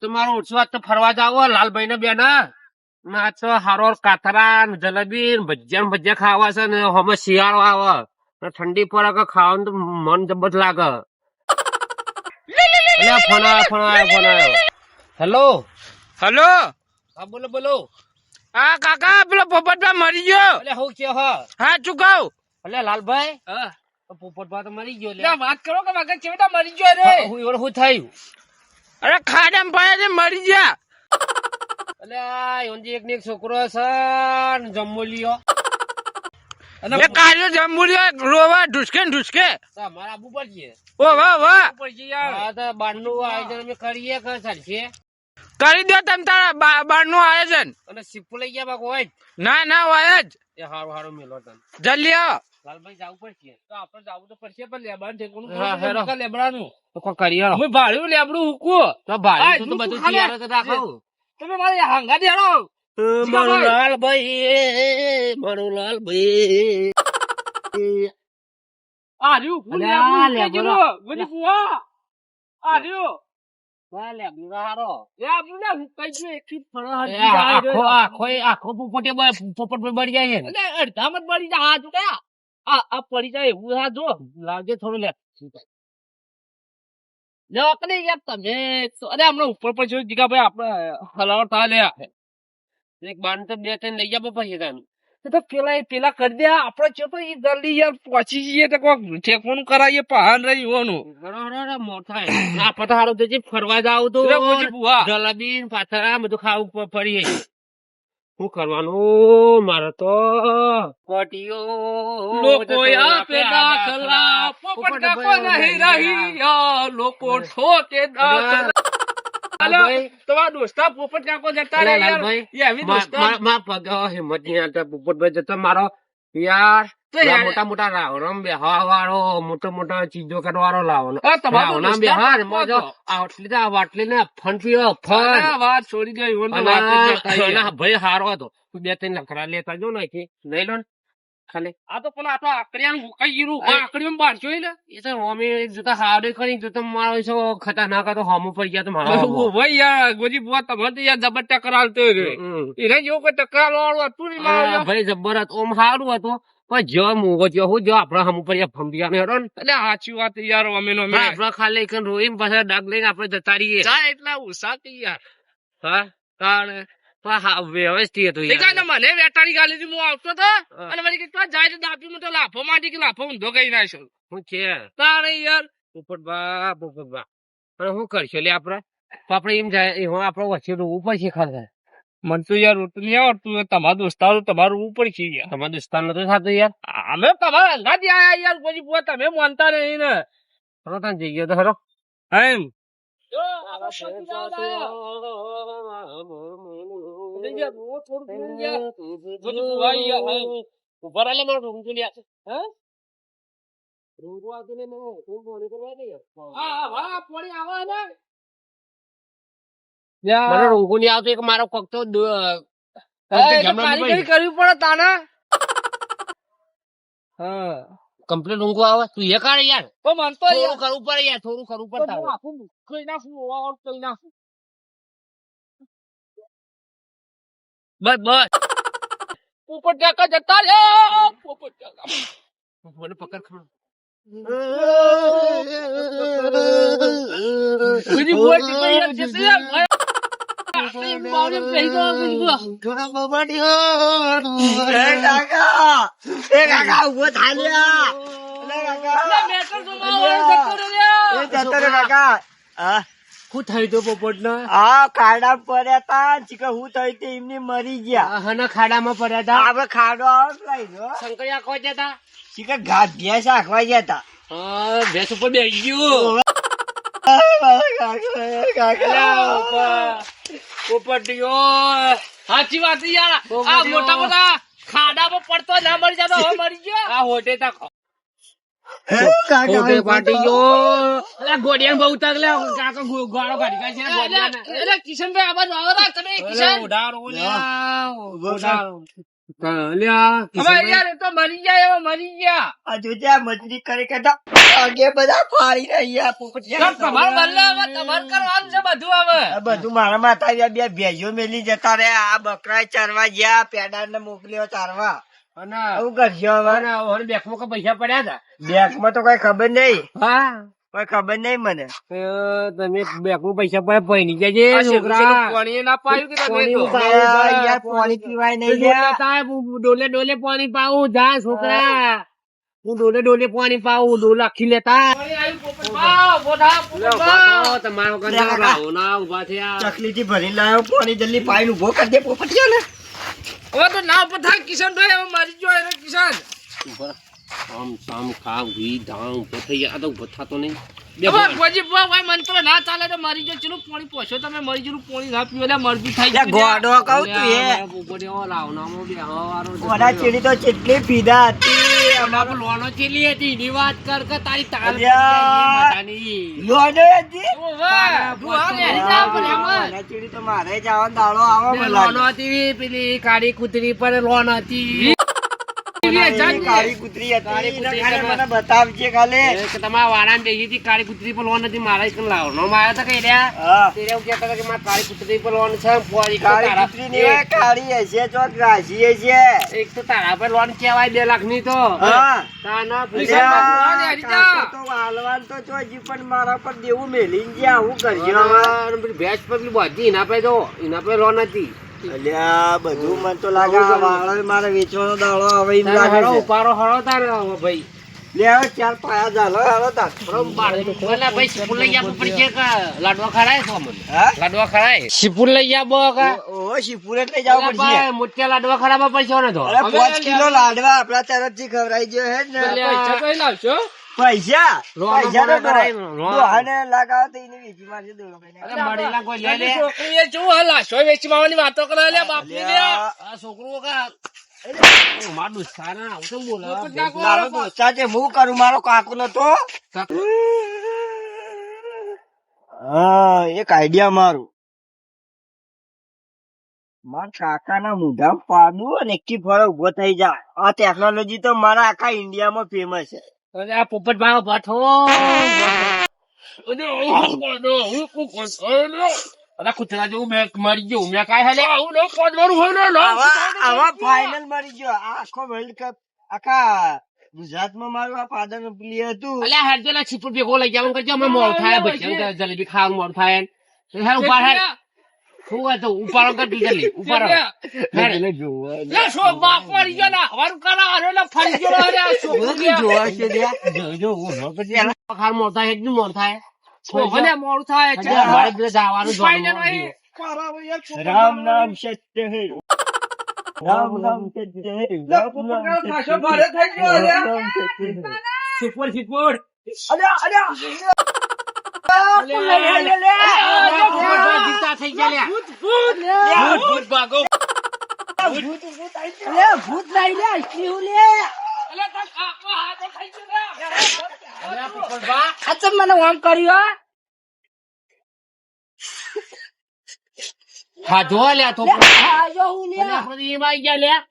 તમારો ઓછો તો ફરવા જાવ લાલભાઈ ને બેન ના હારો કાતરા જલેબી ભજીયા ભજીયા ખાવા છે ને હમે શિયાળો આવે. ને ઠંડી પડે ખાવાનું તો મન જબત લાગે. અલ્યા, ફોન આવ્યો ફોન આવ્યો ફોન આવ્યો. હેલો? હલો? હા બોલો બોલો. હા કાકા પેલો પોપટભાઈ મરી ગયો. એટલે હું કે હા? ચુકાવ એટલે લાલભાઈ? હા. પોપટભા તો મરી ગયો. વાત કરો કે મગજ ચેવડા મરી ગયો રે? હું એવડું શું થયું? અરે ખાડામાં પડ્યા મરી ગયા. એટલે આ યોનજી એક ને એક છોકરો છે જમ્મુ લ્યો એ કાર્યો જંબુરિયા રોવા ઢુસકે ઢુસકે. તો અમારે આબુ પડશે ઓ વાહ વાહ હા તો બારનું આયોજન અમે કરીએ કે કરી દો તમ તારા બાર બારનું આયોજન. અને સીપુ લઈ ગયા બાકો હોય ના ના હોય જ. એ હારું હારું મેલો તને જલ્દી આવો. લાલભાઈ જાવું પડશે તો આપણે જાવું તો પડશે પણ લેબડાનું ઠેકાણું હા, ખબર છે હેરો. કે લેબડાનું તો કોઈ અમે ભાડ્યું લેબડું હુકું તો ભાઈ તો બધું તૈયાર જ રાખો તમે મારી હાંગા દેડો મારું લાલભાઈ મારું લાલભાઈ આ ફૂલ લેબડું લેબડો. હુકાઈ ગયેલું. બધી ફુવા. આ રહ્યું વાહ, લેબડું હારો. લેબડું ને હુકાઈ ગયું, એકથી ફળો એ હટી જાય આખો. આખો આખો પોપટે બળી જાય અડધા મત મરી જાય હાથ ઉઠ્યા. આ આ પડી જાય એવું આ જો લાગે થોડું લે. લે કને યાર તમે અરે હમણાં ઉપર પર જોયું જીગાભાઈ આપણે હલાવટ થા લે એક તો બે ત્રણ લઈ જાય પછી તને. તો પેલા પેલા કરી દે આપડે છે તો એ જલ્દી યાર પહોંચી જઈએ તો કોક ઠેકવાનું કરાવીએ પહાડ રહી હોનું. મોટા ઘણો પથારો તો ફરવા જાવ તો જલાબી પાથરા બધું ખાવું પ- શું કરવાનું? મારે તો લોકો આપે દાખલા પોપટ કાકો નહીં રહી લોકો ઠોકે દાખલા. તમારા દોસ્તા પોપટ કાકો જતા રહ્યા. યાર. એ આવી દોસ્તા મા- પગ હિંમત નહીં પોપટભાઈ જતા. મારો યાર- મોટા મોટા રાવણમ બેહવા વાળો મોટા મોટા ચીજો કરવાળો લાવવાનો દોસ્તાર બેહાર. આટલી તો વાટલી ને ફન પીવો ફન વાત છોડી. ભાઈ હારો હતો બે ત્રણ લખડા લેતા જો ને અહીંથી. લઈ લો ખાલી આ તો પેલા આ તો આકડિયાનું કઈ ગયું. આ આકડિયામાં બાંધ્યો ય ને. એ તો મમ્મી જોતા હારે કરી જોતા મારો છો ખતરનાક તો હોમું પડી ગયા તો મારો ભાઈ યાર ગોજી બુવા તમારે તો યાર જબર ટકરાલતો. હમ. એને જેવું કોઈ ટક્કર વાળું હતું નહીં ભાઈ જબર હતો ઓમ સારું હતું પણ જો મૂગો જો હું જો આપડે હમ ઉપર ફંડિયા ને હેડો ને. એટલે સાચી વાત યાર અમે નો. આપડે ખાલી કઈ રોઈ પાછા ડાગ લઈને આપડે જતા રહીએ. એટલા ઉસા કે યાર. હા? કારણ વ્યવસ્થિત હતું યાર. મને વેટાડી ગાલી હું આવતો તો. હા. અને વળી કે જાય તો દાપી માં તો લાફો કે લાફો ઊંધો કરી નાખ્યો. શું કે તારે યાર. પોપટબા પોપટબા અને શું કરશો લે આપડે તો આપડે એમ જાય હું આપડે વચ્ચે રોવું પડશે ખરે મને તો યાર રોટલું નહીં આવડતું તમારા દોસ્તારો તમારું ઉપર છે યાર તમારે દોસ્તાર નતો સાથે યાર અમે તમારા અંગાથી આયા યાર પછી પૂરા તમે માનતા નહીં ને હરો તને ગયો તો હરો એમ જો, આપણે મને રૂંગુ નહીં આવતું એક મારો કોક તો. કરવી પડે તાના હા. કમ્પ્લીટ ઊંઘો આવે? તું એ કાઢ યાર. તો મન તો થોડું કરવું પડે યાર થોડું કરવું પડે તારું. આખું કઈ નાખું ઓવર કઈ નાખું. બસ બસ. પોપટ ટાકા જતા રે પોપટ ટાકા મને પકડ ખબર. બધી એટલે મેટર તો તું પોપટ ને હા ખાડા પડ્યા તા ચીકર હું થઈ તે એમની મરી ગયા હના ખાડામાં પડ્યા હતા આપડે ખાડો આવો તો લઈ લો શંકરિયા ભેંસ આખવા ગયા તા હા ભેંસ ઉપર બેસી ગયું પોપટીયો સાચી વાત યાર. આ મોટા મોટા પર પડતો ના મરી જતો હવે મરી ગયો. આ હોટે તક કિશનભાઈ આ બાજુ તમે કિશન. મરી ગયા એવા મરી ગયા. આ જોજે આ મજૂરી કરે કે તો આગે બધા ફાડી રહ્યા પોપટિયા તો તમારે બદલે હવે તમારે કરવાનું છે બધું હવે. આ બધું મારા માથા બે ભેજો મેલી જતા રે આ બકરા ચારવા ગયા પેડા ને મોકલ્યો ચારવા. અને આવું કરશો બેંકમાં પૈસા પડ્યા હતા? બેંકમાં તો કઈ ખબર નહીં. હા. કોઈ ખબર નહીં મને. એ તમે બેંકમાં પૈસા પડ્યા પૈણી જજે છોકરા. પાણી ના પાયું કે તમે પાણી યાર પીવાય નહીં ડોલે ડોલે ડોલે પાણી પાવું જા છોકરા. હું ડોલે ડોલે પાણી પાવું ડોલ આખી લેતા. તમારો ના ઊભા થયા. ચકલી ભરી લાવ્યો પાણી જલ્દી પાણી ઊભો કરી દે પોપટિયા ને ઓ તો ના પથા થાય કિશનભાઈ હવે મરી એને કિશન. આમ સામ ખા ઘી ધામ ઊભો થઈ ગયા આ તો ઊભો થતો નહીં. બે હવે ભગવાન. ગોજી બુઆ ભાઈ મંત્ર ના ચાલે તો મરી ગયો ચલો પાણી પોછો તમે મરી ગયું પાણી ના પીવો મરજી થઈ લ્યા, ગોડો કહું તું એ. મારા પોપડીઓ બે હવારો જતો ચીડી તો કેટલી પીધા હતી. અમારો લોનો ચેલી હતી. એની વાત કર કે તારી તાલ. હતી ને ચીડી તો મારે જવાનો દાડો આવો પેલી લોનો હતી પેલી કાળી કૂતરી પર લોન હતી. કાળી કુતરી. હતી. મને બતાવજે ખાલી. તમારા વાળાને બેસી હતી કાળી કુતરી પર લોન હતી મારા એક રહ્યા? તે એવું કહેતા કે મારે કાળી કૂતરી પર લોન છે પોરી કાળી કુતરી કૂતરી કાળી હશે ચોક રાશી હશે. એક તો તારા પર લોન કહેવાય બે લાખની તો. હા. તાના પૈસા તો વાલવાન તો જો હજી પણ મારા પર દેવું મેલીને જ્યાં આવું કરજો ભેંસ પર બધી એના પે તો એના પે લોન હતી. અલ્યા બધું મને તો લાગે આ વાળો મારે વેચવાનો દાડો હવે એમ લાગે છે. ઉપારો હરો તારે ભાઈ. લે હવે ચાર પાયા ચાલો હવે તાર. હરો ઓલા ભાઈ સિપુલ લઈ આપવું પડશે કે લાડવા ખરાય તો અમને લાડવા ખરાય સિપુલ લઈ આપો કે. ઓ શિવપુર એટલે જવું પડશે. મોટા લાડવા ખરાબ પડશે ને તો. અરે પાંચ કિલો લાડવા આપણા તરફથી ખવડાવી ગયો હે ને. પૈસા કઈ લાવશો? પૈસા પૈસા તો. દોહાને લગાવો તો એને વેચી મારશે દોડો કઈને. મળેલા કોઈ લે લે. છોકરીએ જો હા લાશો વેચી મારવાની વાતો કરે લે બાપની લે. આ છોકરો કા મારું દોસ્તાર આવું તો બોલે મારો દોસ્ત. છે હું કરું મારો કાકો નતો? હા એક આઈડિયા મારું. મારા કાકાના મોઢામાં પાડું અને એકી ફળે ઊભો થઈ જાય. આ ટેકનોલોજી તો મારા આખા ઇન્ડિયામાં ફેમસ છે. અરે આ પોપટ ભાવ ભઠો. અરે કૂતરા જેવું મેં મરી ગયું. મેં કાંઈ હાલે આવા આવા ફાઇનલ મરી ગયો. આખો વર્લ્ડ કપ આખા ગુજરાતમાં મારું આ પ્લેયર હતું. અલ્યા હાર પેલા છીપુર ભેગો લઈ જવાનું કરજો. અમે મોડું થાય ભજીયા જલેબી ખાવાનું મોડ થાય. ઉપાડ હેડ શું તો ઉપાડો કર તું જલ્દી ઉપાડો હેડ. લે શો બાપ મરી ગયો ને હવારું કરા અરે લે ફરી ગયો અરે છોકરો. જોવા છે લે. જો, જો, ઊભો કરજે. ખાર મોડું થાય એટલું મોડું થાય છોકરાને મોડું થાય છે અમારે પેલે જવાનું જ જોવાનું. છોકરો રામ નામ સત્ય હે રામ નામ સત્ય હે રામ નામ હે. ભારે થઈ ગયો અરે. હે. છીપુર, છીપુર. અલ્યા અલ્યા લે, લે, લે. ભૂત જીવતા થઈ ગયા. ભૂત ભૂત ભૂત, ભૂત ભાગો. તાર કાકો હાથે ખાઈ ગયો લે. તો એમાં ગયા લ્યા.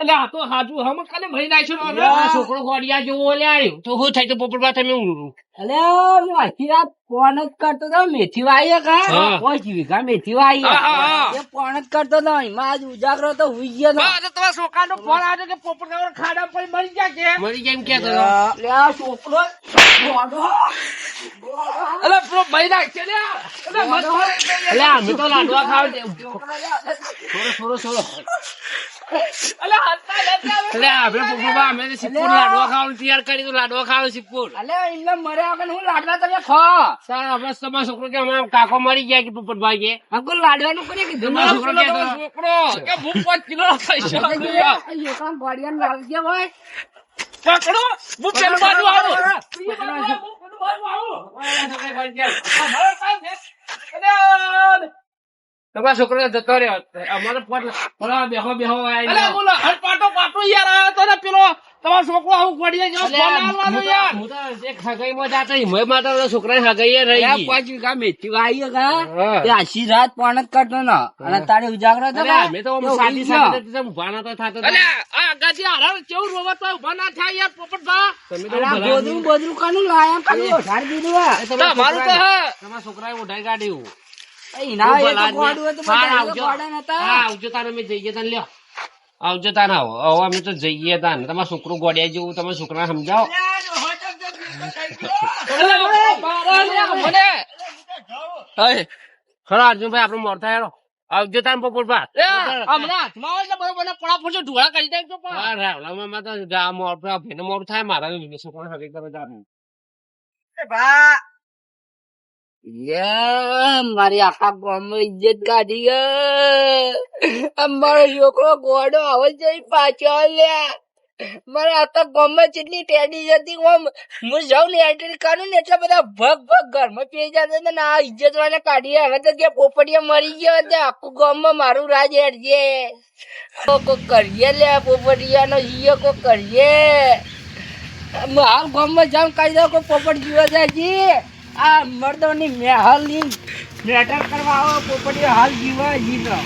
અલ્યા આ તો હાજુ હમ કાલે ભરી નાખ્યો આ છોકરો ગોડિયા જેવો લ્યા રહ્યો. તો શું થાય તો પોપટ ભા તમે ઊંઘું. મેથી વાય કા હા. પાંચ વીઘા મેથી હા. એ જ કરતો તો એમાં જ ઉજાગરો તો હુઈ ગયો તો. તમારા છોકરાનો ફોન આવ્યો કે પોપટ ખાડા પર મરી ગયા કે મરી જાય એમ. આ છોકરો અલે પેલો ભાઈ નાખશે લે અલે અમે તો લાડવા ખાવા દે. થોડો, થોડો, થોડો. અલે હસતા હસતા અલ્યા, આપણે પોપટ ભા, અમે તો સિપુર લાડવા ખાવાનું તૈયાર કરી તો લાડવા ખાવાનું સિપુર. અલે એમને મર્યા વગર હું લાડવા તમે ખો. સારા, બસ તમારો છોકરો કે અમારો કાકો મરી ગયા કે પોપટભાઈ કે? અંકલ લાડવાનું કરે કે તમારો છોકરો પેલો તમારો છોકરો કે ભૂખ પાંચ કિલો પૈસા આપ્યા. યોકાન ગોળિયાને લાવજે ભાઈ. પકડો ભૂખ પેલું બાજુ આવો. તમારા છોકરો જતો રહ્યો. અમારે પેલો બેહો બેહો અરે બોલો હટ પાટો યાર આવ્યો તો ને પેલો તમારો છોકરો આવું પડી જાય હું તો એક હગાઈમાં જાતો હિંમત માતા ઓલા છોકરાની હગાઈએ રહી. પાંચ વીઘા મેથી વાઈ ગયા તે આશી રાત પણ જ કરતો ને. અને તારે ઉજાગરો તો ને, અમે તો સાદી સાદી રીતે ઊભા તો થતા અરે આ આગાથી હારા કેવું રોવત તો ઊભા ના થાય યાર પોપટભા તમે તો ગોદરું બોદરું કાનું લાયા કાનું ઓઢાડી દીધું? તમારા તો તમારા છોકરાએ ઓઢાઈ કાઢ્યું. આવજો. તાને અમે જઈએ તાને લ્યો. આવજો તાને આવો. હવે અમે તો જઈએ તાને તમારા છોકરું ગોડિયા જેવું તમે છોકરા સમજાવો. ખરા અર્જુનભાઈ આપણે મોર થાય આવજો તાન બપોર એ હમણાં હાથમાં આવે એટલે બરોબર પડા ફોડજો ઢોળા કરી માં તો મોર મોર થાય મારા છોકરા યે, મારી આખા ગામમાં ઇજ્જત કાઢી અમારો છોકરો ગોડો આવે છે પાછો લ્યા. મારા આખા ગામમાં જેટલી ટેડી જતી ઓમ, હું જાઉં ને એન્ટ્રી કાઢું ને એટલે બધા ભગ ભગ ઘરમાં પી જતા ને આ ઇજ્જત વાળા કાઢી હવે તો કે પોપટિયા મરી ગયો હતો. આખું ગામમાં મારું રાજ હેડજે. કોક કરીએ લે પોપટિયાનો જીયો કોક કરીએ. હાલ ગામમાં જામ કાઢી દો કોઈ પોપટ જીવા જાય આ મર્દોની મહેલની મેટર કરવા આવો પોપટીઓ હાલ જીવા જીતો